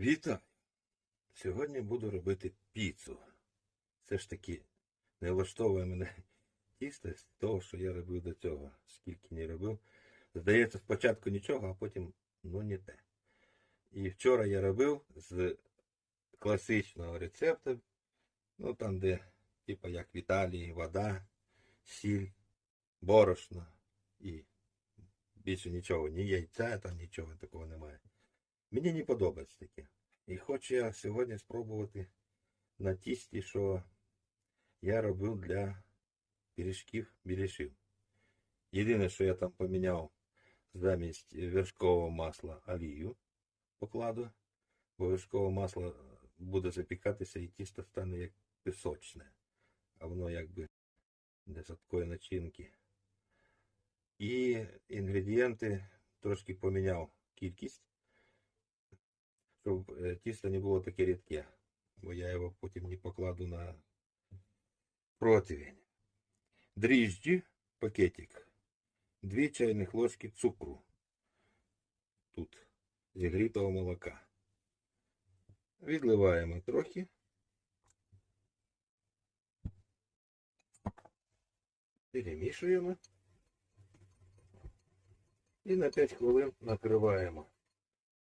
Вітаю! Сьогодні буду робити піцу. Все ж таки не влаштовує мене тісто з того, що я робив до цього. Скільки не робив. Здається, спочатку нічого, а потім ну не те. І вчора я робив з класичного рецепту. Ну там, де, типа як в Італії, вода, сіль, борошно і більше нічого, ні яйця, там нічого такого немає. Мені не подобається таке. І хочу я сьогодні спробувати на тісті, що я робив для пиріжків біляшів. Єдине, що я там поміняв замість вершкового масла олію покладу, бо вершкове масло буде запікатися і тісто стане як пісочне, а воно якби без такої начинки. І інгредієнти трошки поміняв кількість щоб е, тісто не було таке рідке, бо я його потім не покладу на противень. Дріжджі, пакетик, 2 чайних ложки цукру. Тут зігрітого молока. Відливаємо трохи. Перемішуємо. І на 5 хвилин накриваємо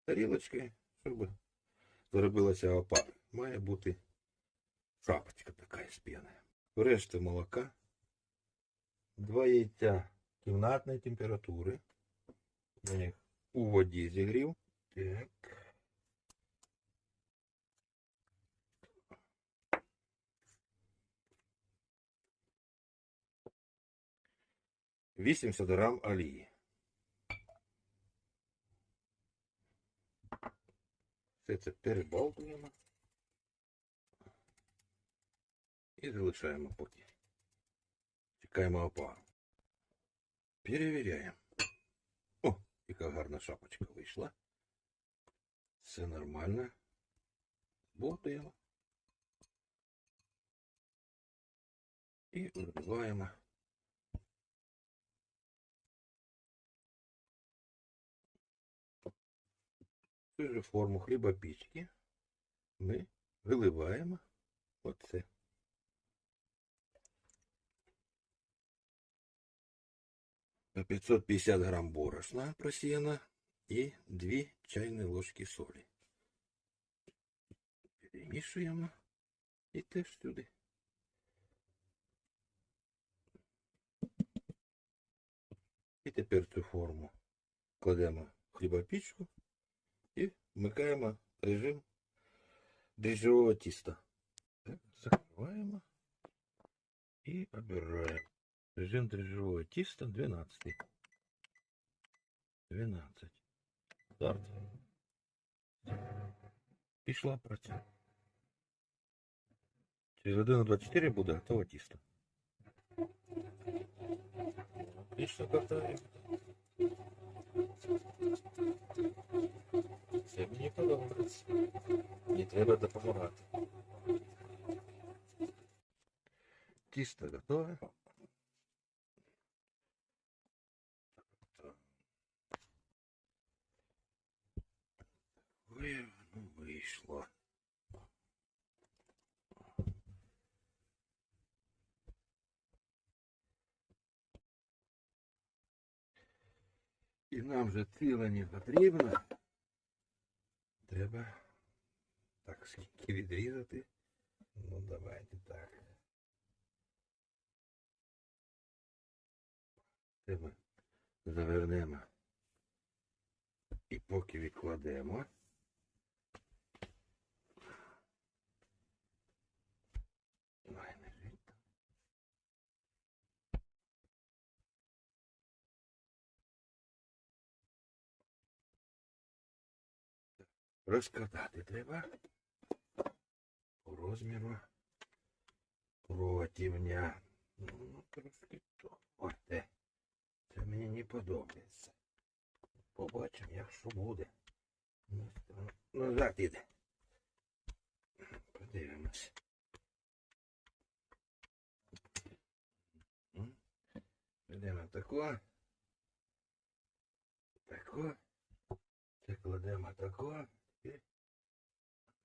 тарілочкою щоб зробилася опара. Має бути шапочка така з піни. Решта молока. Два яйця кімнатної температури. Я їх у воді зігрів. Так. Вісімдесят грам олії. Все це перебалтуємо і залишаємо поки. Чекаємо опару. Перевіряємо. О, яка гарна шапочка вийшла. Все нормально. Болтаємо. І вибиваємо. Цю же форму хлібопічки ми виливаємо оце. По 550 грам борошна просіяна і 2 чайні ложки солі. Перемішуємо і теж сюди. І тепер цю форму кладемо в хлібопічку і вмикаємо режим дріжджового тіста. Так, закриваємо і обираємо. Режим дріжджового тіста 12. 12. Старт. Пішла праця. Через годину 24 буде готове тісто. Отлично катаємо. Це мені подобається. Мені треба допомагати. Тісто готове. Ой, ну вийшло. І нам же ціле не потрібно. Треба так скільки відрізати. Ну давайте так. Треба завернемо. І поки відкладемо. Розкатати треба по розміру противня. Ну, трошки то. Ось те. Це мені не подобається. Побачимо, як що буде. Ну, Назад іде. Подивимось. Беремо тако. Тако. Це кладемо тако.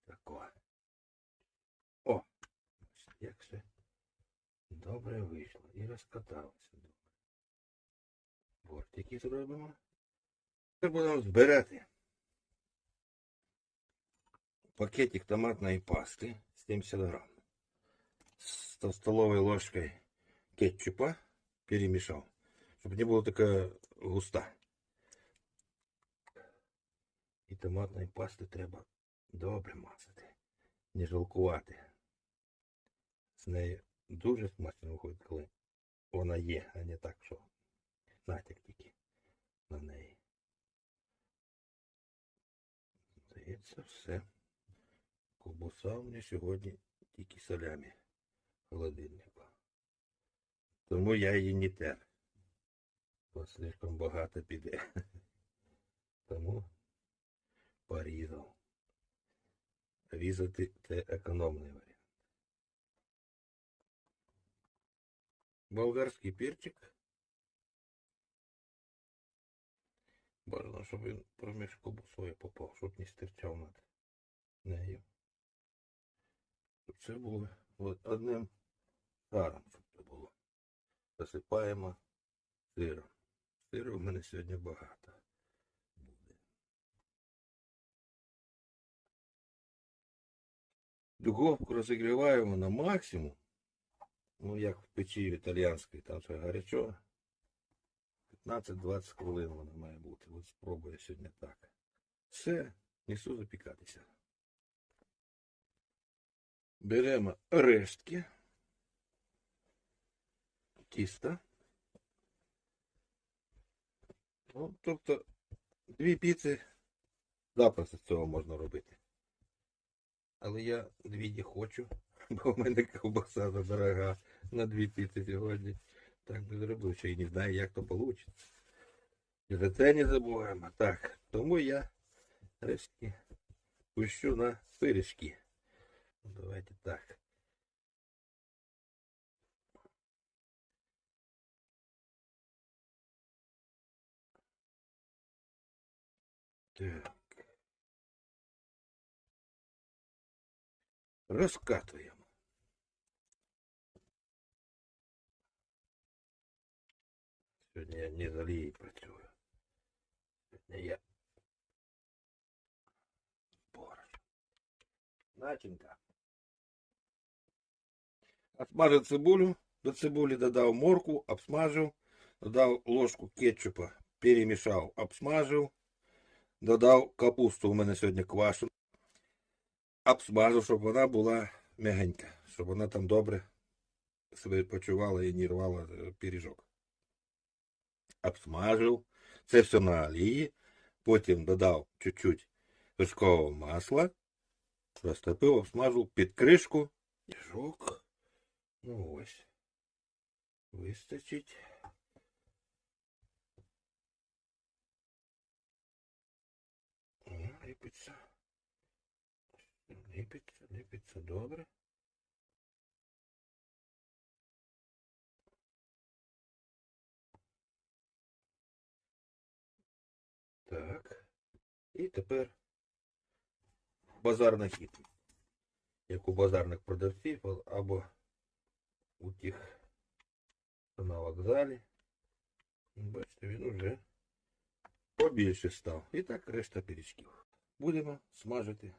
Тако. О! Як все добре вийшло. І розкаталося добре. Бортики зробимо. Тепер будемо збирати. Пакетик томатної пасти 70 грамм. Со столовой ложкой кетчупа перемешал, чтобы не было такая густа. І томатної пасти треба добре мазати, не жалкувати. З нею дуже смачно виходить, коли вона є, а не так, що натяк тільки на неї. Здається, все. Ковбаса у мене сьогодні тільки салямі в холодильнику. Тому я її не тер. Бо слишком багато піде. Тому порізав. Різати це економний варіант. Болгарський перчик. Бажано, щоб він проміж ковбасою попав, щоб не стирчав над нею. Це було одним шаром, щоб це було. Засипаємо сиром. Сиру в мене сьогодні багато Духовку розігріваємо на максимум. Ну, як в печі італіянській, там ще гарячо. 15-20 хвилин вона має бути. От спробую сьогодні так. Все, несу запікатися. Беремо рештки тіста. Ну, тобто дві піци запросто з цього можна робити. Але я дві хочу, бо в мене ковбаса задорога на дві піци сьогодні. Так би зробив, ще й не знаю, як то вийде. І за це не забуваємо. Так, тому я рештки пущу на пиріжки. Ну, Давайте так. Так. Розкатуємо. Сьогодні я не з олією працюю. Сьогодні я борщ. Начинка. Обсмажив цибулю, до цибулі додав морку, обсмажив, додав ложку кетчупа, перемішав, обсмажив, додав капусту, у мене сьогодні квашена. Обсмажив, щоб вона була м'ягенька, щоб вона там добре себе почувала і не рвала е, пиріжок. Обсмажив. Це все на олії. Потім додав чуть-чуть вершкового масла. Розтопив, обсмажив під кришку. Пиріжок. Ну ось. Вистачить. О, Ліпиться. Ліпиться, ліпиться добре. Так. І тепер базарна хід. Як у базарних продавців або у тих, на вокзалі. Бачите, він уже побільше став. І так решта пиріжків. Будемо смажити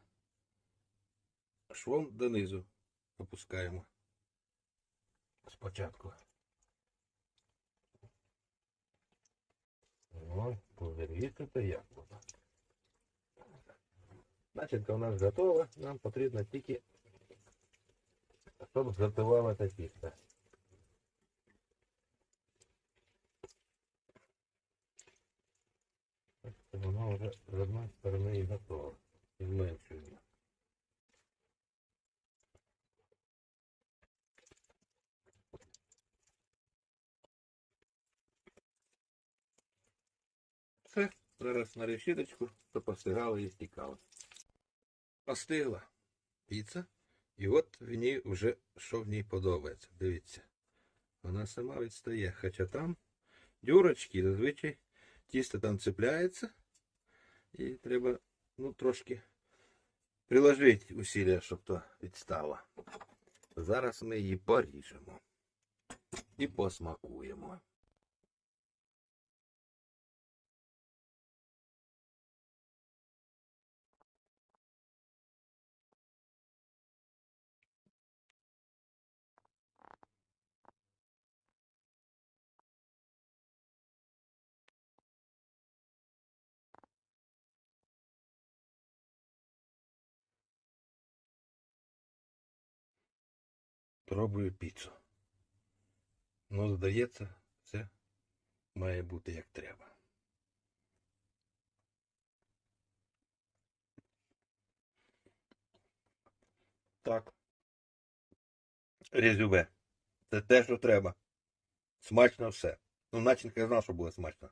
швом донизу. Опускаємо. Спочатку. Ой, подивіться, то як воно. Начинка у нас готова. Нам потрібно тільки, щоб зготувало це тісто. Бачите, Воно вже з одної сторони і готове. І зменшуємо. Все, зараз на решіточку, то постигало і стікало. Остигла піца. І от в ній вже що в ній подобається. Дивіться. Вона сама відстає. Хоча там дюрочки, зазвичай тісто там цепляється. І треба ну, трошки приложити усилля, щоб то відстало. Зараз ми її поріжемо і посмакуємо. Пробую піцу. Ну, здається, це має бути як треба. Так. Резюме. Це те, що треба. Смачно все. Ну, начинка я знав, що буде смачно.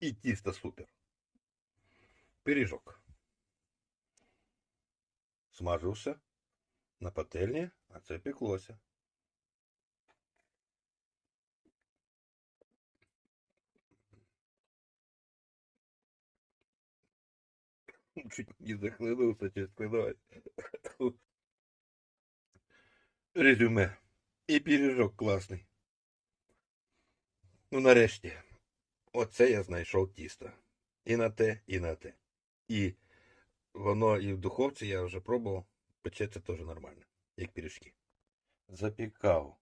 І тісто супер. Пиріжок. Смажився на пательні, а це пеклося. Чуть не захлинувся через спиною. Резюме. І пиріжок класний. Ну, нарешті. Оце я знайшов тісто. І на те, і на те. І воно і в духовці я вже пробував. Печеться теж нормально, як пиріжки. Запікав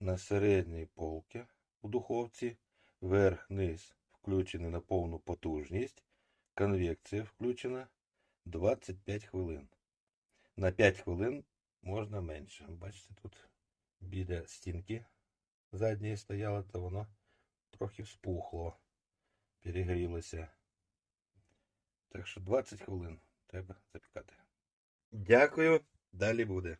на середній полці у духовці. Верх-низ включений на повну потужність. Конвекція включена 25 хвилин. На 5 хвилин можна менше. Бачите, тут біля стінки задньої стояло, то воно трохи вспухло, перегрілося. Так що 20 хвилин треба запікати. Дякую, далі буде.